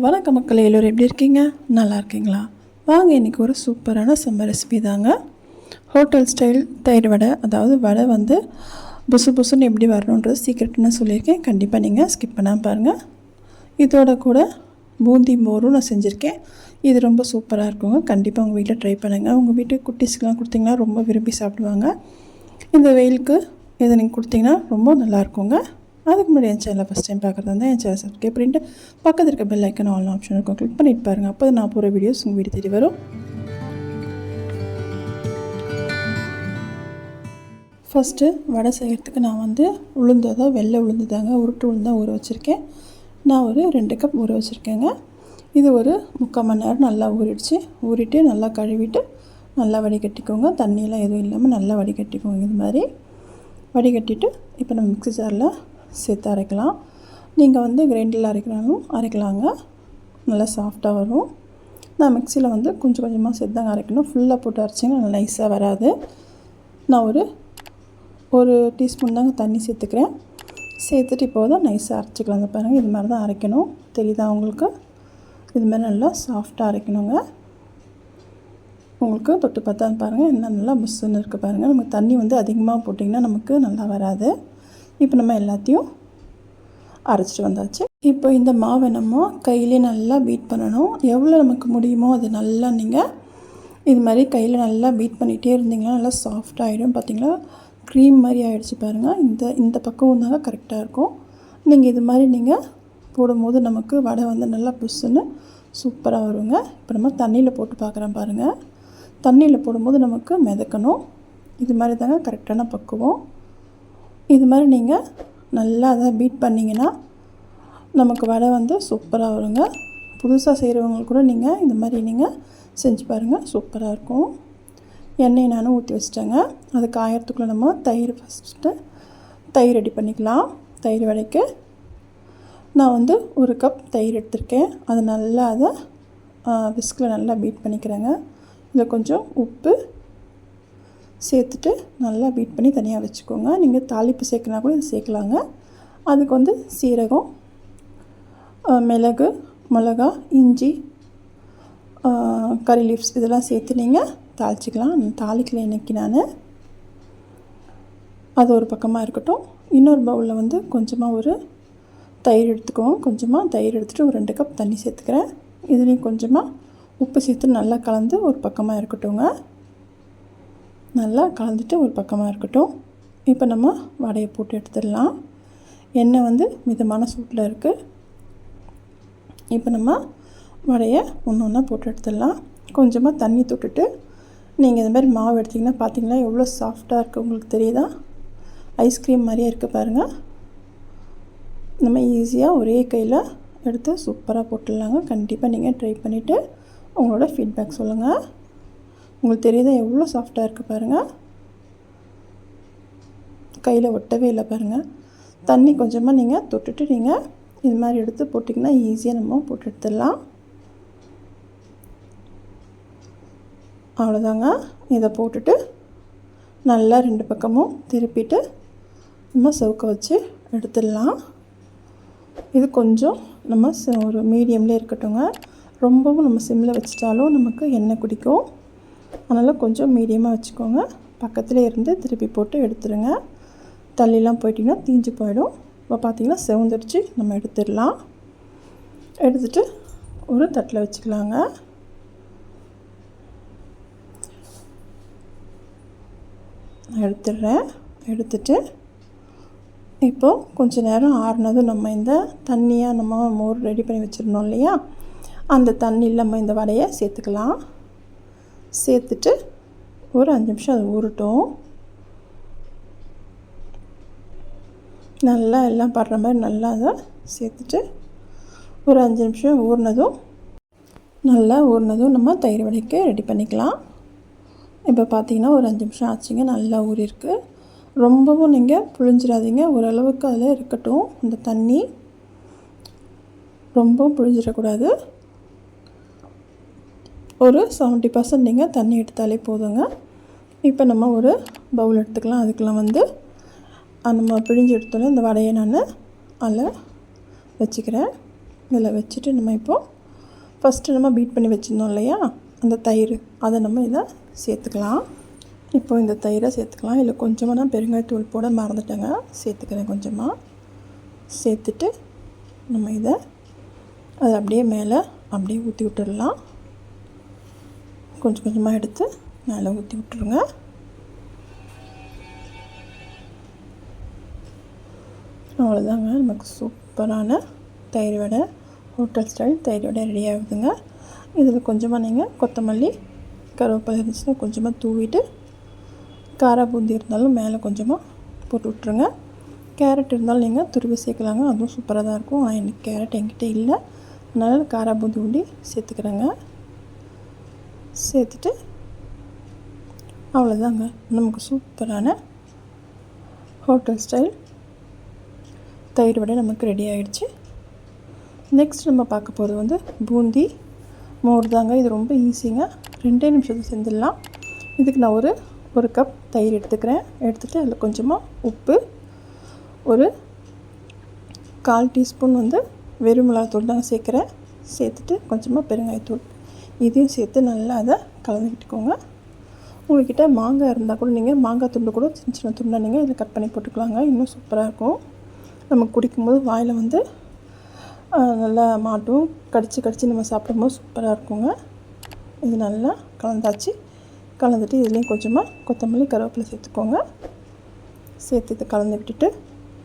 வணக்கம் மக்கள் எல்லோரும் எப்படி இருக்கீங்க? நல்லா இருக்கீங்களா? வாங்க இன்றைக்கி ஒரு சூப்பரான சம்மர் ரெசிபி தாங்க. ஹோட்டல் ஸ்டைல் தயிர் வடை அதாவது வடை வந்து புசு புசுன்னு எப்படி வரணுன்றது சீக்கிரட்னு சொல்லியிருக்கேன். கண்டிப்பாக நீங்கள் ஸ்கிப் பண்ணாமல் பாருங்கள் இதோட கூட பூந்தி மோரும் நான் செஞ்சுருக்கேன். இது ரொம்ப சூப்பராக இருக்குங்க. கண்டிப்பாக உங்கள் வீட்டில் ட்ரை பண்ணுங்கள் உங்கள் வீட்டுக்கு குட்டீஸ்க்கெலாம் கொடுத்தீங்கன்னா ரொம்ப விரும்பி சாப்பிடுவாங்க. இந்த வெயிலுக்கு இதை நீங்கள் கொடுத்தீங்கன்னா ரொம்ப நல்லா இருக்குங்க. அதுக்கு முன்னாடி என் சேனலை ஃபஸ்ட் டைம் பார்க்குறதா இருந்தால் என் சேனல் சப்ஸ்கிரைப் பண்ணிட்டு பக்கத்தில் இருக்க பெல் ஐக்கன் ஆல் ஆப்ஷன் இருக்கும். கிளிக் பண்ணிட்டு பாருங்கள் அப்போ நான் போகிற வீடியோஸ் உங்கள் வீடு தேடி வரும். ஃபஸ்ட்டு வடை செய்கிறதுக்கு நான் வந்து உளுந்து வெள்ளை உளுந்து தாங்க உருட்டு தான் ஊற வச்சுருக்கேன். நான் ஒரு ரெண்டு கப் ஊற வச்சுருக்கேங்க. இது ஒரு முக்கால் மணி நேரம் நல்லா ஊறிடுச்சு. ஊறிட்டு நல்லா கழுவிட்டு நல்லா வடிகட்டிக்கோங்க தண்ணியெலாம் எதுவும் இல்லாமல் நல்லா வடிகட்டிக்கோங்க இது மாதிரி வடிகட்டிட்டு இப்போ நம்ம மிக்சி ஜாரில் சேர்த்து அரைக்கலாம். நீங்கள் வந்து கிரைண்டரில் அரைக்கிறாலும் அரைக்கலாங்க. நல்லா சாஃப்டாக வரும். நான் மிக்சியில் வந்து கொஞ்சம் கொஞ்சமாக சேர்த்து தாங்க அரைக்கணும். ஃபுல்லாக போட்டு அரைச்சிங்கன்னா நல்லா நைஸாக வராது. நான் ஒரு ஒரு டீஸ்பூன் தாங்க தண்ணி சேர்த்துக்கிறேன். சேர்த்துட்டு இப்போ தான் நைஸாக அரைச்சிக்கலாம். அந்த பாருங்கள் இது மாதிரி தான் அரைக்கணும். தெரியுதா உங்களுக்கு? இது மாதிரி நல்லா சாஃப்டாக அரைக்கணுங்க. உங்களுக்கு தொட்டு பார்த்தா பாருங்கள் என்ன நல்லா புஷ்ஷுன்னு இருக்குது பாருங்கள் நமக்கு தண்ணி வந்து அதிகமாக போட்டிங்கன்னா நமக்கு நல்லா வராது. இப்போ நம்ம எல்லாத்தையும் அரைச்சிட்டு வந்தாச்சு. இப்போ இந்த மாவை நம்ம கையிலே நல்லா பீட் பண்ணணும். எவ்வளோ நமக்கு முடியுமோ அது நல்லா நீங்கள் இது மாதிரி கையில் நல்லா பீட் பண்ணிகிட்டே இருந்தீங்கன்னா நல்லா சாஃப்ட் ஆகிடும் பார்த்தீங்களா க்ரீம் மாதிரி ஆகிடுச்சு பாருங்கள் இந்த இந்த பக்கம் தாங்க கரெக்டாக இருக்கும். நீங்கள் இது மாதிரி நீங்கள் போடும்போது நமக்கு வடை வந்து நல்லா புஷ்ஷுன்னு சூப்பராக வருங்க. இப்போ நம்ம தண்ணியில் போட்டு பார்க்குறேன் பாருங்கள் தண்ணியில் போடும்போது நமக்கு மிதக்கணும். இது மாதிரி தாங்க கரெக்டான பக்குவம். இது மாதிரி நீங்கள் நல்லா அதை பீட் பண்ணிங்கன்னா நமக்கு வடை வந்து சூப்பராக வருங்க. புதுசாக செய்கிறவங்களுக்கு கூட நீங்கள் இந்த மாதிரி நீங்கள் செஞ்சு பாருங்கள் சூப்பராக இருக்கும். எண்ணெய் நானும் ஊற்றி வச்சிட்டேங்க. அது காயறதுக்குள்ளே நம்ம தயிர் ஃபஸ்ட்டு தயிர் ரெடி பண்ணிக்கலாம். தயிர் வடைக்கு. நான் வந்து ஒரு கப் தயிர் எடுத்திருக்கேன். அது நல்லா அதை விஸ்கில் நல்லா பீட் பண்ணிக்கிறேங்க. இதில் கொஞ்சம் உப்பு சேர்த்துட்டு நல்லா பீட் பண்ணி தனியாக வச்சுக்கோங்க. நீங்கள் தாளிப்பு சேர்க்கனா கூட இது சேர்க்கலாங்க. அதுக்கு வந்து சீரகம் மிளகு மிளகா இஞ்சி கறி லீவ்ஸ் இதெல்லாம் சேர்த்து நீங்கள் தாளிச்சிக்கலாம். தாளிக்கல இன்றைக்கி நான். அது ஒரு பக்கமாக இருக்கட்டும். இன்னொரு பவுலில் வந்து கொஞ்சமாக ஒரு தயிர் எடுத்துக்குவோம். கொஞ்சமாக தயிர் எடுத்துகிட்டு ஒரு ரெண்டு கப் தண்ணி சேர்த்துக்கிறேன். இதுலேயும் கொஞ்சமாக உப்பு சேர்த்து நல்லா கலந்து ஒரு பக்கமாக இருக்கட்டும்ங்க. நல்லா கலந்துட்டு ஒரு பக்கமாக இருக்கட்டும். இப்போ நம்ம வடையை போட்டு எடுத்துடலாம். எண்ணெய் வந்து மிதமான சூட்டில் இருக்குது இப்போ நம்ம வடையை ஒன்று ஒன்றா போட்டு எடுத்துடலாம். கொஞ்சமாக தண்ணி தொட்டுட்டு நீங்கள் இந்த மாதிரி மாவு எடுத்திங்கன்னா பார்த்தீங்களா எவ்வளோ சாஃப்டாக இருக்குது உங்களுக்கு தெரியுதா? ஐஸ்கிரீம் மாதிரியே இருக்குது பாருங்கள் நம்ம ஈஸியாக ஒரே கையில் எடுத்து சூப்பராக போட்டுடலாங்க. கண்டிப்பாக நீங்கள் ட்ரை பண்ணிவிட்டு உங்களோட ஃபீட்பேக் சொல்லுங்கள் உங்களுக்கு தெரியுதா? எவ்வளோ சாஃப்டாக இருக்குது பாருங்கள் கையில் ஒட்டவே இல்லை பாருங்கள் தண்ணி கொஞ்சமாக நீங்கள் தொட்டுட்டு நீங்கள் இது மாதிரி எடுத்து போட்டிங்கன்னா ஈஸியாக நம்ம போட்டு எடுத்துடலாம். அவ்வளோதாங்க இதை போட்டுட்டு நல்லா ரெண்டு பக்கமும் திருப்பிட்டு நம்ம சவுக்க வச்சு எடுத்துடலாம். இது கொஞ்சம் நம்ம ஒரு மீடியம்லேயே இருக்கட்டுங்க ரொம்பவும் நம்ம சிம்மில் வச்சிட்டாலும் நமக்கு எண்ணெய் குடிக்கும். அதனால் கொஞ்சம் மீடியமாக வச்சுக்கோங்க. பக்கத்தில் இருந்து திருப்பி போட்டு எடுத்துருங்க. தள்ளிலாம் போயிட்டிங்கன்னா தீஞ்சு போயிடும். இப்போ பார்த்திங்கன்னா செவந்துடுச்சு நம்ம எடுத்துடலாம். எடுத்துட்டு ஒரு தட்டில் வச்சுக்கலாங்க. எடுத்துடுறேன். எடுத்துட்டு இப்போது கொஞ்ச நேரம் ஆறுனதும் நம்ம இந்த தண்ணியாக நம்ம மோர் ரெடி பண்ணி வச்சுருந்தோம் இல்லையா? அந்த தண்ணியில் நம்ம இந்த வடையை சேர்த்துக்கலாம். சேர்த்துட்டு ஒரு அஞ்சு நிமிஷம் அது ஊறட்டும். நல்லா எல்லாம் படுற மாதிரி நல்லா அதை சேர்த்துட்டு ஒரு அஞ்சு நிமிஷம் ஊறினதும் நல்லா ஊறினதும் நம்ம தயிர் வடைக்கு ரெடி பண்ணிக்கலாம். இப்போ பார்த்தீங்கன்னா ஒரு அஞ்சு நிமிஷம் ஆச்சுங்க நல்லா ஊறிருக்கு ரொம்பவும் நீங்கள் புழிஞ்சிடாதீங்க ஓரளவுக்கு அதில் இருக்கட்டும் இந்த தண்ணி. ரொம்பவும் புழிஞ்சிடக்கூடாது. ஒரு செவன்ட்டி பர்சன்ட் நீங்கள் தண்ணி எடுத்தாலே போதுங்க. இப்போ நம்ம ஒரு பவுல் எடுத்துக்கலாம். அதுக்கெலாம் வந்து நம்ம பிழிஞ்சு எடுத்தோன்னே இந்த வடையை நான் அதில் வச்சுக்கிறேன். இதில் வச்சுட்டு நம்ம இப்போது ஃபஸ்ட்டு நம்ம பீட் பண்ணி வச்சுருந்தோம் இல்லையா? அந்த தயிர். அதை நம்ம இதை சேர்த்துக்கலாம். இப்போ இந்த தயிரை சேர்த்துக்கலாம். இல்லை கொஞ்சமாக நான் பெருங்காயத்தூள் போட மறந்துட்டேங்க. சேர்த்துக்கிறேன் கொஞ்சமாக சேர்த்துட்டு நம்ம இதை அதை அப்படியே மேலே அப்படியே ஊற்றி விட்டுடலாம். கொஞ்சம் கொஞ்சமாக எடுத்து மேலே ஊற்றி விட்டுருங்க. அவ்வளோதாங்க நமக்கு சூப்பரான தயிர் வடை ஹோட்டல் ஸ்டைல் தயிர் வடை ரெடி ஆகுதுங்க. இதில் கொஞ்சமாக நீங்கள் கொத்தமல்லி கருவேப்பிலை இருந்துச்சுன்னா கொஞ்சமாக தூவிட்டு காரா பூந்தி இருந்தாலும் மேலே கொஞ்சமாக போட்டு விட்ருங்க கேரட் இருந்தாலும் நீங்கள் துருவி சேர்க்கலாங்க அதுவும் சூப்பராக தான் இருக்கும். ஆனால் எனக்கு கேரட் என்கிட்ட இல்லை. அதனால் காரா பூந்தி ஊண்டி சேர்த்துக்கிறேங்க. சேர்த்துட்டு அவ்வளோதாங்க நமக்கு சூப்பரான ஹோட்டல் ஸ்டைல். தயிர் வடை நமக்கு ரெடி ஆகிடுச்சு நெக்ஸ்ட் நம்ம பார்க்க போகிறது வந்து பூந்தி. மோர் தாங்க இது ரொம்ப ஈஸிங்க ரெண்டே நிமிஷத்தில் செஞ்சிடலாம். இதுக்கு நான் ஒரு ஒரு கப் தயிர் எடுத்துக்கிறேன். எடுத்துகிட்டு அதில் கொஞ்சமாக உப்பு ஒரு கால் டீஸ்பூன் வந்து வெறும் மிளகாத்தூள் தாங்க சேர்க்குறேன். சேர்த்துட்டு கொஞ்சமாக பெருங்காயத்தூள். இதையும் சேர்த்து நல்லா அதை கலந்துக்கிட்டுக்கோங்க. உங்கள்கிட்ட மாங்காய் இருந்தால் கூட நீங்கள் மாங்காய் துண்டு கூட சின்ன சின்ன துண்டை நீங்கள் இதில் கட் பண்ணி போட்டுக்கலாங்க. இன்னும் சூப்பராக இருக்கும். நம்ம குடிக்கும்போது வாயில் வந்து நல்லா மாட்டும். கடித்து கடித்து நம்ம சாப்பிடும்போது சூப்பராக இருக்குங்க. இது நல்லா கலந்தாச்சு. கலந்துட்டு இதுலேயும் கொஞ்சமாக கொத்தமல்லி கருவேப்பிலை சேர்த்துக்கோங்க. சேர்த்து இதை கலந்து விட்டுட்டு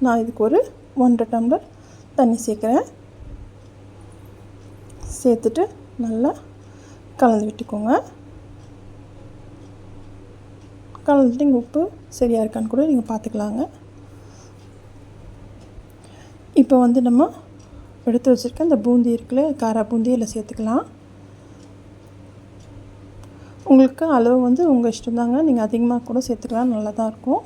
நான் இதுக்கு ஒரு ஒன்றரை டம்ளர் தண்ணி சேர்க்குறேன். சேர்த்துட்டு நல்லா கலந்து விட்டுக்கோங்க. கலந்துட்டு இங்கே உப்பு சரியாக இருக்கான்னு கூட நீங்கள் பார்த்துக்கலாங்க இப்போ வந்து நம்ம எடுத்து வச்சுருக்க இந்த பூந்தி இருக்குல்ல காரா பூந்தி இதில் சேர்த்துக்கலாம். உங்களுக்கு அளவு வந்து உங்கள் இஷ்டம் தாங்க நீங்கள் அதிகமாக கூட சேர்த்துக்கலாம் நல்லா தான் இருக்கும்.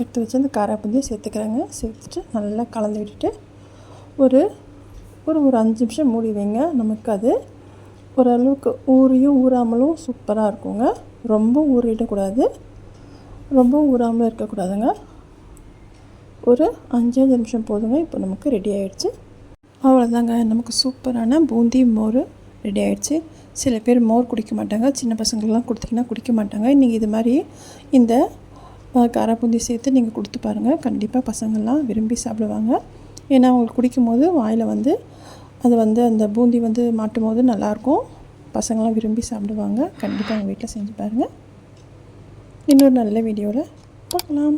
எடுத்து வச்சு அந்த காரா பூந்தியை சேர்த்துக்கிறேங்க. சேர்த்துட்டு நல்லா கலந்து விட்டுட்டு ஒரு ஒரு ஒரு அஞ்சு நிமிஷம் மூடி வைங்க நமக்கு அது ஓரளவுக்கு ஊறியும் ஊறாமலும் சூப்பராக இருக்குங்க. ரொம்ப ஊறிடக்கூடாது. ரொம்ப ஊறாமலும் இருக்கக்கூடாதுங்க. ஒரு அஞ்சஞ்சு நிமிஷம் போதுங்க. இப்போ நமக்கு ரெடி ஆகிடுச்சு அவ்வளோதாங்க நமக்கு சூப்பரான பூந்தி மோர் ரெடி ஆகிடுச்சு சில பேர் மோர் குடிக்க மாட்டாங்க. சின்ன பசங்களெலாம் கொடுத்தீங்கன்னா குடிக்க மாட்டாங்க. நீங்கள் இது மாதிரி இந்த காராப்பூந்தி சேர்த்து நீங்கள் கொடுத்து பாருங்கள் கண்டிப்பாக பசங்கள்லாம் விரும்பி சாப்பிடுவாங்க. ஏன்னா அவங்களுக்கு குடிக்கும் போது வாயில் வந்து அது வந்து அந்த பூந்தி வந்து மாட்டும் போது நல்லாயிருக்கும். பசங்களாம் விரும்பி சாப்பிடுவாங்க. கண்டிப்பாக அவங்க வீட்டில் செஞ்சு பாருங்கள் இன்னொரு நல்ல வீடியோவில் பார்க்கலாம்.